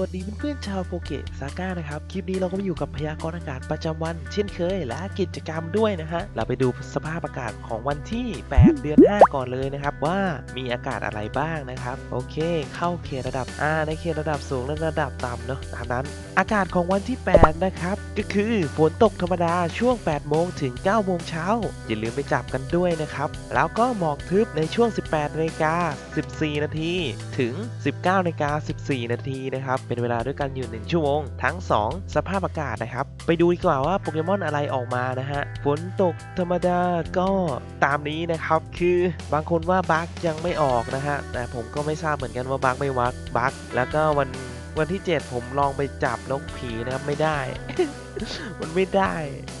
วัสดีเพื่อนๆชาวโปเกตซาก้านะครับ คลิปนี้เราก็มาอยู่กับพยากรณ์อากาศประจำวัน เช่นเคย และกิจกรรมด้วยนะฮะ เราไปดูสภาพอากาศของวันที่ 8 เดือน 5 ก่อนเลยนะครับ ว่ามีอากาศอะไรบ้างนะครับ โอเค เข้าเขตระดับอ่าในเขตระดับสูงและระดับต่ำเนาะตามนั้น อากาศของวันที่ 8 นะครับ ก็คือฝนตกธรรมดาช่วง 8 โมงถึง 9 โมงเช้าอย่าลืมไปจับกันด้วยนะครับ แล้วก็หมอกทึบในช่วง 18นาฬิกา14 นาทีถึง 19นาฬิกา14 นาทีนะครับเป็นเวลาด้วยกันอยู่ 1 ชั่วโมง ทั้ง 2 สภาพอากาศนะครับ ไปดูดีกว่าว่าโปเกมอนอะไรออกมานะฮะ ฝนตกธรรมดาก็ตามนี้นะครับ คือบางคนว่าบั๊กยังไม่ออกนะฮะ แต่ผมก็ไม่ทราบเหมือนกันว่าบั๊กไม่วักบั๊กแล้วก็วันวันที่ 7 ผมลองไปจับนกผีนะครับไม่ได้ มันไม่ได้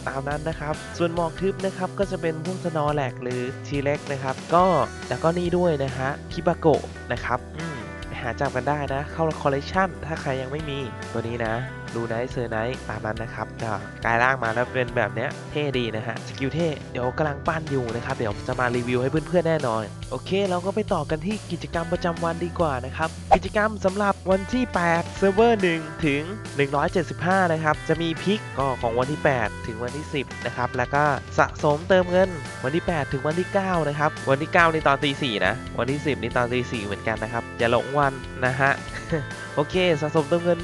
ตามนั้นนะครับ ส่วนหมอกทึบนะครับก็จะเป็นพวกสนอแลกหรือทีเล็กนะครับ ก็แล้วก็นี่ด้วยนะฮะคิบาโกะนะครับอื หาจับกันได้นะ เข้าคอลเลกชันถ้าใครยังไม่มีตัวนี้นะดูไนท์เซอร์ไนท์ตามนั้นนะครับก็กลายร่างมาแล้วเป็นแบบเนี้ยเท่ดีนะฮะ สกิลเท่ เดี๋ยวกำลังปั้นอยู่นะครับ เดี๋ยวจะมารีวิวให้เพื่อนๆแน่นอน โอเค เราก็ไปต่อกันที่กิจกรรมประจำวันดีกว่านะครับ กิจกรรมสำหรับวันที่ 8 เซิร์ฟเวอร์ 1 ถึง 175 นะครับ จะมีพิกก็ของวันที่ 8 ถึงวันที่ 10 นะครับ แล้วก็สะสมเติมเงินวันที่ 8 ถึงวันที่ 9 นะครับ วันที่9นี่ตอนตี4นะ วันที่ 10นี่ตอนตี4เหมือนกันนะครับอย่าหลงวันนะฮะ โอเคสะสมเติมเงิน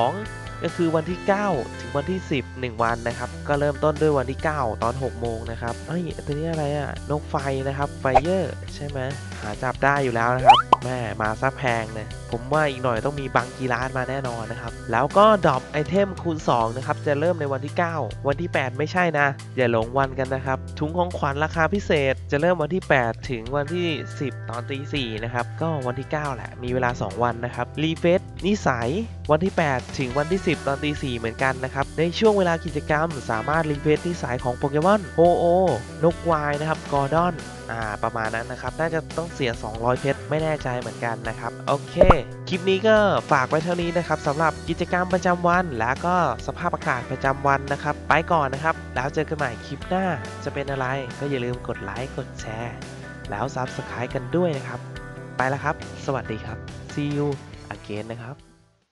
2 ก็คือวันที่ 9 ถึงวันที่ 10 1 วันนะครับ ก็เริ่มต้นด้วยวันที่ 9 ตอน 6 โมงนะครับเอ้ยตัวนี้อะไรอะนกไฟนะครับไฟเยอร์ใช่ไหมหาจับได้อยู่แล้วนะครับ แม่มาซะแพงเลยผมว่าอีกหน่อยต้องมีบังกีร้านมาแน่นอนนะครับ แล้วก็ดรอปไอเทมคูณ 2 นะครับ จะเริ่มในวันที่ 9 วันที่ 8 ไม่ใช่นะ อย่าหลงวันกันนะครับ ถุงของขวัญราคาพิเศษ จะเริ่มวันที่ 8 ถึงวันที่ 10 ตอนตี4นะครับ ก็วันที่ 9 แหละ มีเวลา 2 วันนะครับ รีเฟซนิสัย วันที่ 8 ถึงวันที่ 10 ตอนตี4เหมือนกันนะครับ ในช่วงเวลากิจกรรม สามารถรีเฟซนิสัยของโปเกมอนโฮโอนกวายนะครับ กอร์ดอน อ่าประมาณนั้นนะครับ น่าจะต้องเสีย 200 เพชรไม่แน่ใจเหมือนกันนะครับ โอเค คลิปนี้ก็ฝากไว้เท่านี้นะครับสำหรับกิจกรรมประจำวัน และก็สภาพอากาศประจำวันนะครับ ไปก่อนนะครับ แล้วเจอกันใหม่คลิปหน้า จะเป็นอะไรก็อย่าลืมกดไลค์กดแชร์ แล้วซับสไครต์กันด้วยนะครับ ไปแล้วครับ สวัสดีครับ see you again นะครับ